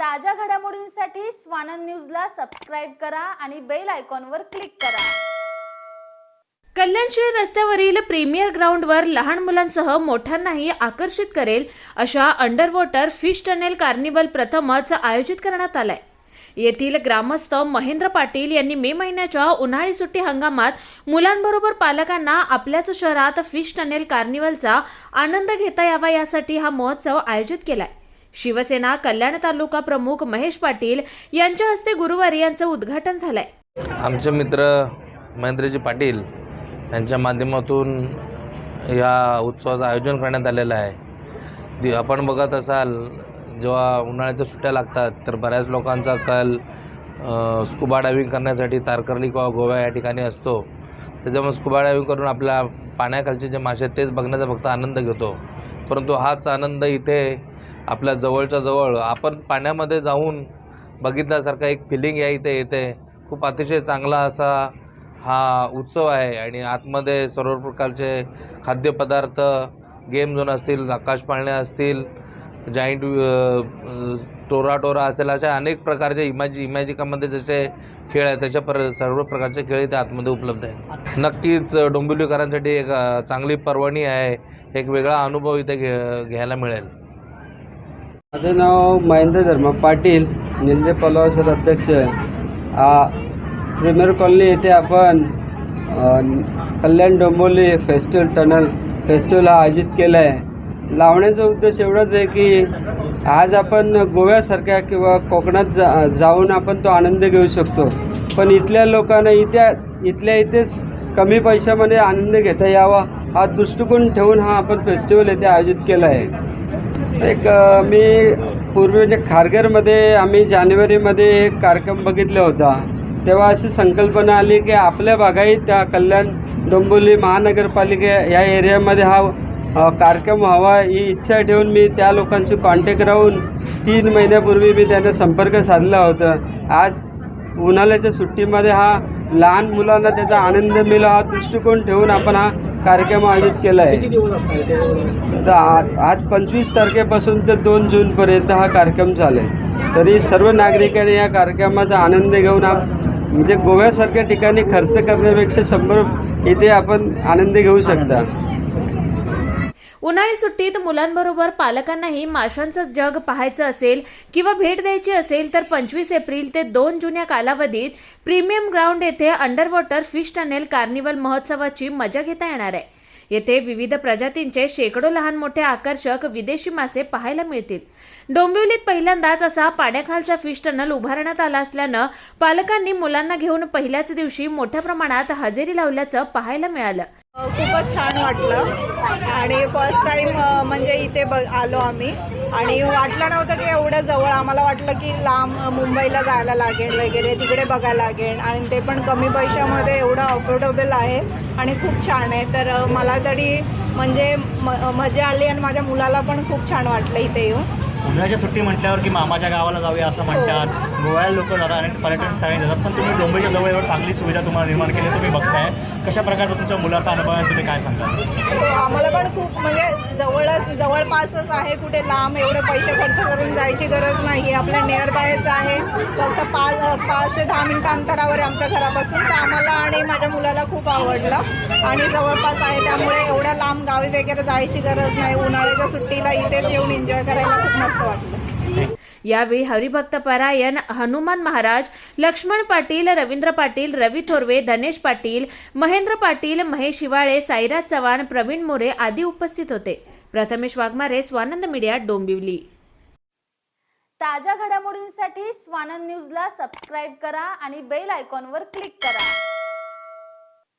ताज्या घडामोडींसाठी स्वानंद न्यूजला सबस्क्राईब करा आणि बेल आयकॉनवर क्लिक करा. कल्याणशिळ रस्त्यावरील प्रीमियर ग्राउंडवर लहान मुलांसह मोठ्यांनाही आकर्षित करेल अशा under water fish tunnel carnival प्रथमच आयोजित करण्यात आलाय. येथील ग्रामस्थ महेंद्र पाटील यांनी मे महिन्याच्या उन्हाळी सुट्टी हंगामात मुलांबरोबर पालकांना आपल्याच शहरात फिश टनेल कार्निवलचा आनंद घेता यावा यासाठी हा महोत्सव आयोजित केलाय. शिवसेना कल्याण तालुका प्रमुख महेश पाटील यांच्या हस्ते गुरुवारी यांचं उद्घाटन झालंय. आमचे मित्र महेंद्रजी पाटील यांच्या माध्यमातून या उत्सवाचं आयोजन करण्यात आलेलं आहे. आपण बघत असाल जेव्हा उन्हाळ्याच्या सुट्ट्या लागतात तर बऱ्याच लोकांचा कल स्कुबा डायव्हिंग करण्यासाठी तारकर्ली किंवा गोवा या ठिकाणी असतो. त्याच्यामुळे स्कुबा डायविंग करून आपल्या पाण्याखालचे जे मासे आहेत तेच बघण्याचा फक्त आनंद घेतो. परंतु हाच आनंद इथे आपल्या जवळच्या जवळ. आपण पाण्यामध्ये जाऊन बघितल्यासारखा एक फिलिंग या इथे येते. खूप अतिशय चांगला असा हा उत्सव आहे. आणि आतमध्ये सर्व प्रकारचे खाद्यपदार्थ गेम झोन असतील आकाशपाळणे असतील जाईंट टोरा टोरा असेल अशा अनेक प्रकारचे इमॅजि इमॅजिकामध्ये जसे खेळ आहेत त्याच्या पर सर्व प्रकारचे खेळ इथे आतमध्ये उपलब्ध आहेत. नक्कीच डोंबिवलीकरांसाठी एक चांगली पर्वणी आहे. एक वेगळा अनुभव इथे घे घ्यायला मिळेल. माझं नाव महेंद्र धर्मा पाटील निंदे पलवासर अध्यक्ष आहे. प्रीमियर कॉलनी येथे आपण Kalyan Dombivli festival tunnel festival हा आयोजित केला आहे. लावण्याचा उद्देश एवढाच आहे की आज आपण गोव्यासारख्या किंवा कोकणात जा जाऊन आपण तो आनंद घेऊ शकतो. पण इथल्या लोकांना इथ्या इथल्या इथेच कमी पैशामध्ये आनंद घेता यावा हा दृष्टिकोन ठेवून हा आपण फेस्टिवल येथे आयोजित केला आहे. एक मी पूर्वी म्हणजे खारघरमध्ये आम्ही जानेवारीमध्ये एक कार्यक्रम बघितला होता. तेव्हा अशी संकल्पना आली की आपल्या बागाई त्या कल्याण डोंबिवली महानगरपालिका या एरियामध्ये हा कार्यक्रम व्हावा ही इच्छा ठेवून मी त्या लोकांशी कॉन्टॅक्ट राहून तीन महिन्यापूर्वी मी त्यांना संपर्क साधला होता. आज उन्हाळ्याच्या सुट्टीमध्ये हा लहान मुलांना त्याचा आनंद मिळावा हा दृष्टिकोन ठेवून आपण हा कार्यक्रम आयोजित केला आहे तर आ- आज पंचवीस तारखेपासून ते दोन जूनपर्यंत हा कार्यक्रम चालेल. तरी सर्व नागरिकांनी या कार्यक्रमाचा आनंद घेऊन हा म्हणजे गोव्यासारख्या ठिकाणी खर्च करण्यापेक्षा शंभर इथे आपण आनंद घेऊ शकता. उन्हाळी सुट्टीत मुलांबरोबर पालकांनाही माशांचं जग पाहायचं असेल किंवा भेट द्यायची असेल तर पंचवीस एप्रिल ते दोन जून या कालावधीत प्रीमियम ग्राउंड येथे under water fish tunnel carnival महोत्सवाची मजा घेता येणार आहे. येथे विविध प्रजातींचे शेकडो लहान मोठे आकर्षक विदेशी मासे पाहायला मिळतील. डोंबिवलीत पहिल्यांदाच असा पाण्याखालचा फिश टनल उभारण्यात आला असल्यानं पालकांनी मुलांना घेऊन पहिल्याच दिवशी मोठ्या प्रमाणात हजेरी लावल्याचं पाहायला मिळालं. खूपच छान वाटलं. आणि फर्स्ट टाईम म्हणजे इथे ब आलो आम्ही. आणि वाटलं नव्हतं की एवढं जवळ. आम्हाला वाटलं की लांब मुंबईला जायला लागेल वगैरे तिकडे बघायला लागेल. आणि ते पण कमी पैशामध्ये एवढं अफोर्डेबल आहे आणि खूप छान आहे. तर मला तरी म्हणजे म मजा आली आणि माझ्या मुलाला पण खूप छान वाटलं इथे येऊन. उन्हाळ्याची सुट्टी म्हटल्यावर की मामाच्या गावाला जाऊया असं म्हणतात. गोव्याला लोक जातात आणि पर्यटन स्थळी जातात. पण तुम्ही डोंबिवलीच्या जवळ एवढं चांगली सुविधा तुम्हाला निर्माण केली तुम्ही बघताय. कशा प्रकारचा तुमच्या मुलाचा अनुभव आहे तुम्ही काय सांगाल? तो आम्हाला पण खूप म्हणजे जवळच जवळपासच आहे कुठे लांब एवढे पैसे खर्च करून जायची गरज नाही आपल्या नियर बायच आहे. फक्त पाच पाच ते दहा मिनटं अंतरावर आमच्या घरापासून. तर आम्हाला आणि माझ्या मुलाला खूप आवडलं. आणि जवळपास आहे त्यामुळे एवढ्या लांब गावी वगैरे जायची गरज नाही. उन्हाळ्याच्या सुट्टीला इथेच येऊन एन्जॉय करायला खूप मस्त वाटलं. यावेळी हरिभक्त परायण हनुमान महाराज लक्ष्मण पाटील रवींद्र पाटील रवी थोरवे धनेश पाटील महेंद्र पाटील महेश हिवाळे साईराज चव्हाण प्रवीण मोरे आदी उपस्थित होते. प्रथमेश वाघमारे स्वानंद मीडिया डोंबिवली. ताज्या घडामोडींसाठी स्वानंद न्यूजला सबस्क्राईब करा आणि बेल आयकॉनवर क्लिक करा.